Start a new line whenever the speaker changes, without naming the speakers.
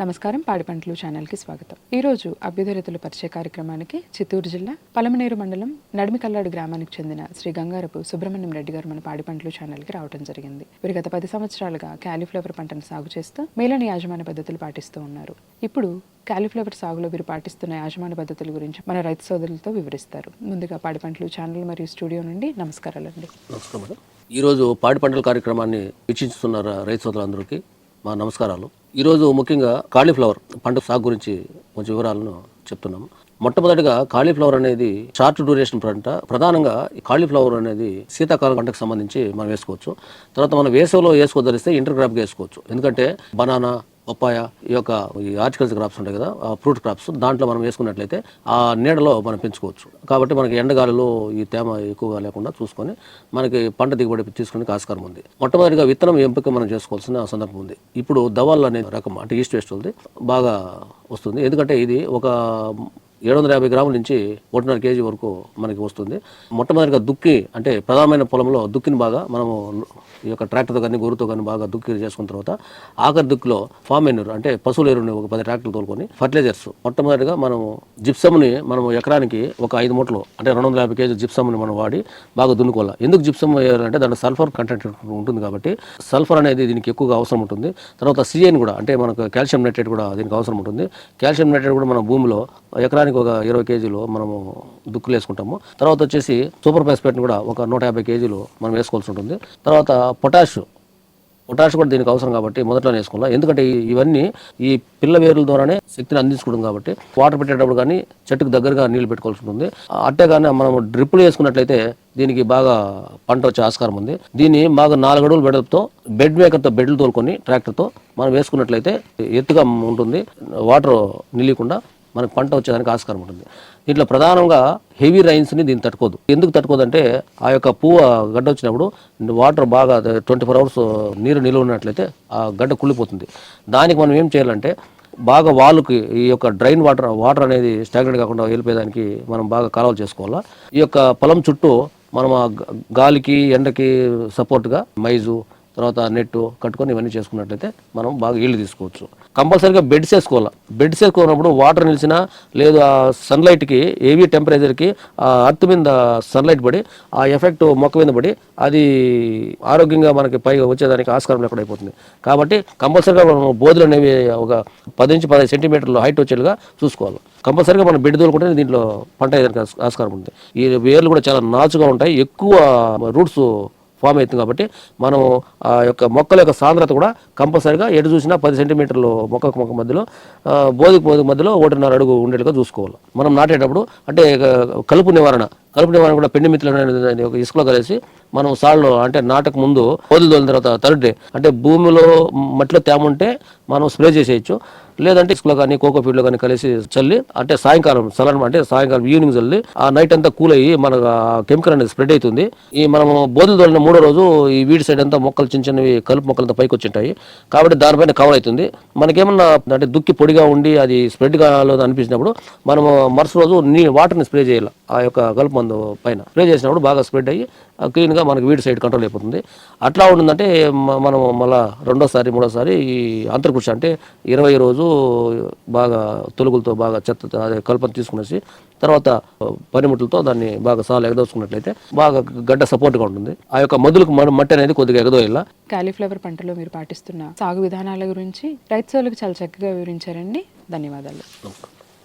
నమస్కారం పాడిపంటలు ఛానల్కి స్వాగతం. ఈ రోజు పరిచయ కార్యక్రమానికి చిత్తూరు జిల్లా పలమనేరు మండలం నడిమికల్లాడు గ్రామానికి చెందిన శ్రీ గంగారపు సుబ్రహ్మణ్యం రెడ్డి గారు మన పాడిపంటలు ఛానల్కి రావడం జరిగింది. వీరు గత పది సంవత్సరాలుగా క్యాలీఫ్లవర్ పంటను సాగు చేస్తూ మేలని యాజమాన్య పద్ధతులు పాటిస్తూ ఉన్నారు. ఇప్పుడు క్యాలీఫ్లవర్ సాగులో వీరు పాటిస్తున్న యాజమాన్య పద్ధతుల గురించి మన రైతు సోదరులతో వివరిస్తారు. ముందుగా పాడి పంటలు ఛానల్ మరియు స్టూడియో నుండి నమస్కారాలండి.
అండి ఈరోజు పాడి పంటల కార్యక్రమాన్ని వీక్షిస్తున్న రైతు సోదరులందరికీ మా నమస్కారాలు. ఈరోజు ముఖ్యంగా కాలీఫ్లవర్ పంట సాగు గురించి కొంచెం వివరాలను చెప్తున్నాం. మొట్టమొదటిగా కాలీఫ్లవర్ అనేది షార్ట్ డ్యూరేషన్ పంట. ప్రధానంగా ఈ కాలీఫ్లవర్ అనేది శీతాకాలం పంటకు సంబంధించి మనం వేసుకోవచ్చు. తర్వాత మనం వేసవిలో వేసుకోదలిస్తే ఇంటర్ క్రాప్గా వేసుకోవచ్చు. ఎందుకంటే బనానా పప్పాయ ఈ యొక్క ఈ హార్టికల్చర్ క్రాప్స్ ఉంటాయి కదా ఆ ఫ్రూట్ క్రాప్స్ దాంట్లో మనం వేసుకున్నట్లయితే ఆ నీడలో మనం పెంచుకోవచ్చు. కాబట్టి మనకి ఎండగాలిలో ఈ తేమ ఎక్కువగా లేకుండా చూసుకొని మనకి పంట దిగుబడి తీసుకునే ఆస్కారం ఉంది. మొట్టమొదటిగా విత్తనం ఎంపిక మనం చేసుకోవాల్సిన సందర్భం ఉంది. ఇప్పుడు దవాల్ అనే రకం అంటే ఈస్ట్ వెస్ట్ ఉంది బాగా వస్తుంది. ఎందుకంటే ఇది ఒక ఏడు వందల యాభై గ్రాముల నుంచి ఒకటిన్నర కేజీ వరకు మనకి వస్తుంది. మొట్టమొదటిగా దుక్కి అంటే ప్రధానమైన పొలంలో దుక్కిని బాగా మనము ఈ యొక్క ట్రాక్టర్తో కానీ గొర్రెతో కానీ బాగా దుక్కి చేసుకున్న తర్వాత ఆఖరి దుక్కిలో ఫామ్ ఎన్నూరు అంటే పశువుల ఎరువుని ఒక పది ట్రాక్టర్లు తోలుకొని ఫర్టిలైజర్స్ మొట్టమొదటిగా మనము జిప్సమ్ని మనం ఎకరానికి ఒక ఐదు మూటలు అంటే రెండు వందల యాభై కేజీ జిప్సమ్ని మనం వాడి బాగా దున్నుకోవాలి. ఎందుకు జిప్సమ్ వేయాలంటే దాంట్లో సల్ఫర్ కంటెంట్ ఉంటుంది కాబట్టి సల్ఫర్ అనేది దీనికి ఎక్కువగా అవసరం ఉంటుంది. తర్వాత సిఎన్ కూడా అంటే మనకు కాల్షియం నైట్రేట్ కూడా దీనికి అవసరం ఉంటుంది. కాల్షియం నైట్రేట్ కూడా మన భూమిలో ఎకరానికి ఒక ఇరవై కేజీలు మనము దుక్కులు వేసుకుంటాము. తర్వాత వచ్చేసి సూపర్ ఫాస్ఫేట్ని కూడా ఒక నూట యాభై కేజీలు మనం వేసుకోవాల్సి ఉంటుంది. తర్వాత పొటాష్. పొటాష్ కూడా దీనికి అవసరం కాబట్టి మొదట్లోనే వేసుకోవాలి ఎందుకంటే ఇవన్నీ ఈ పిల్ల వేరుల ద్వారానే శక్తిని అందించుకోవడం కాబట్టి వాటర్ పెట్టేటప్పుడు కానీ చెట్టుకు దగ్గరగా నీళ్ళు పెట్టుకోవాల్సి ఉంటుంది. అట్టే కానీ మనం డ్రిప్పులు వేసుకున్నట్లయితే దీనికి బాగా పంట వచ్చే ఆస్కారం ఉంది. దీన్ని బాగా నాలుగు అడుగులు బెడతో బెడ్ మేకర్తో బెడ్లు తోలుకొని ట్రాక్టర్తో మనం వేసుకున్నట్లయితే ఎత్తుగా ఉంటుంది. వాటర్ నిలియకుండా మనకు పంట వచ్చేదానికి ఆస్కారం ఉంటుంది. దీంట్లో ప్రధానంగా హెవీ రైన్స్ని దీన్ని తట్టుకోదు. ఎందుకు తట్టుకోదంటే ఆ యొక్క పువ్వు గడ్డ వచ్చినప్పుడు వాటర్ బాగా ట్వంటీ ఫోర్ అవర్స్ నీరు నిలువ ఉన్నట్లయితే ఆ గడ్డ కుళ్ళిపోతుంది. దానికి మనం ఏం చేయాలంటే బాగా వాళ్ళకి ఈ యొక్క డ్రైన్ వాటర్ వాటర్ అనేది స్టాగ్నెంట్ కాకుండా వెళ్ళిపోయేదానికి మనం బాగా కాలువలు చేసుకోవాలా. ఈ యొక్క పొలం చుట్టూ మనం ఆ గాలికి ఎండకి సపోర్ట్గా మైజు తర్వాత నెట్ కట్టుకొని ఇవన్నీ చేసుకున్నట్లయితే మనం బాగా ఇల్లు తీసుకోవచ్చు. కంపల్సరీగా బెడ్స్ వేసుకోవాలి? బెడ్స్ వేసుకున్నప్పుడు వాటర్ నిలిచినా లేదు ఆ సన్లైట్కి ఏవీ టెంపరేచర్కి ఆ అర్త్ మీద సన్లైట్ పడి ఆ ఎఫెక్ట్ మొక్క మీద పడి అది ఆరోగ్యంగా మనకి పైగా వచ్చేదానికి ఆస్కారం లేకుండా అయిపోతుంది. కాబట్టి కంపల్సరీగా మనం బోధులు అనేవి ఒక పది నుంచి పదిహేను సెంటీమీటర్లు హైట్ వచ్చేట్టుగా చూసుకోవాలి. కంపల్సరీగా మనం బెడ్ తోలుకుంటే దీంట్లో పంట అయ్యేదానికి ఆస్కారం ఉంది ఈ వేర్లు కూడా చాలా నాచుగా ఉంటాయి. ఎక్కువ రూట్స్ ఫామ్ అవుతుంది కాబట్టి మనం ఆ యొక్క మొక్కల యొక్క సాంద్రత కూడా కంపల్సరీగా ఎటు చూసినా పది సెంటీమీటర్లు మొక్కకు మొక్క మధ్యలో బోధికి బోధికి మధ్యలో ఒకటిన్నర అడుగు ఉండేట్టుగా చూసుకోవాలి. మనం నాటేటప్పుడు అంటే కలుపు నివారణ కలుపు నివారణ కూడా పెండి మిత్రులు ఇసుకలో కలిసి మనం సాళ్ళు అంటే నాటకు ముందు బోధులు తోలిన తర్వాత థర్డ్ డే అంటే భూమిలో మట్టిలో తేమ ఉంటే మనం స్ప్రే చేసేయచ్చు. లేదంటే ఇసుకలో కానీ కోకో ఫీడ్లో కానీ కలిసి చల్లి అంటే సాయంకాలం చల్లడం అంటే సాయంకాలం ఈవినింగ్ చల్లి ఆ నైట్ అంతా కూల్ అయ్యి మన కెమికల్ అనేది స్ప్రెడ్ అవుతుంది. ఈ మనము బోధులు తోలిన మూడో రోజు ఈ వీడి సైడ్ అంతా మొక్కలు చిన్న చిన్నవి కలుపు మొక్కలంతా పైకి వచ్చింటాయి. కాబట్టి దానిపైన కవర్ అవుతుంది. మనకేమన్నా అంటే దుక్కి పొడిగా ఉండి అది స్ప్రెడ్ కాలేదు అనిపించినప్పుడు మనము మరుసటి రోజు నీ వాటర్ని స్ప్రే చేయాలి. ఆ యొక్క కలుపు మందు పైన స్ప్రే చేసినప్పుడు బాగా స్ప్రెడ్ అయ్యి ఆ క్లీన్గా మనకి వీడి సైడ్ కంట్రోల్ అయిపోతుంది. అట్లా ఉంటుందంటే మనం మళ్ళీ రెండోసారి మూడోసారి ఈ అంతర్కృషి అంటే ఇరవై రోజు బాగా తొలుగులతో బాగా చెత్త అదే కలుపను తీసుకునేసి తర్వాత పనిముట్లతో దాన్ని బాగా సాలు ఎగదోసుకున్నట్లయితే బాగా గడ్డ సపోర్ట్గా ఉంటుంది. ఆ యొక్క మధులకు మట్టి అనేది కొద్దిగా ఎగదోయాల.
క్యాలీఫ్లవర్ పంటలో మీరు పాటిస్తున్న సాగు విధానాల గురించి రైతు చాలా చక్కగా వివరించారండి. ధన్యవాదాలు.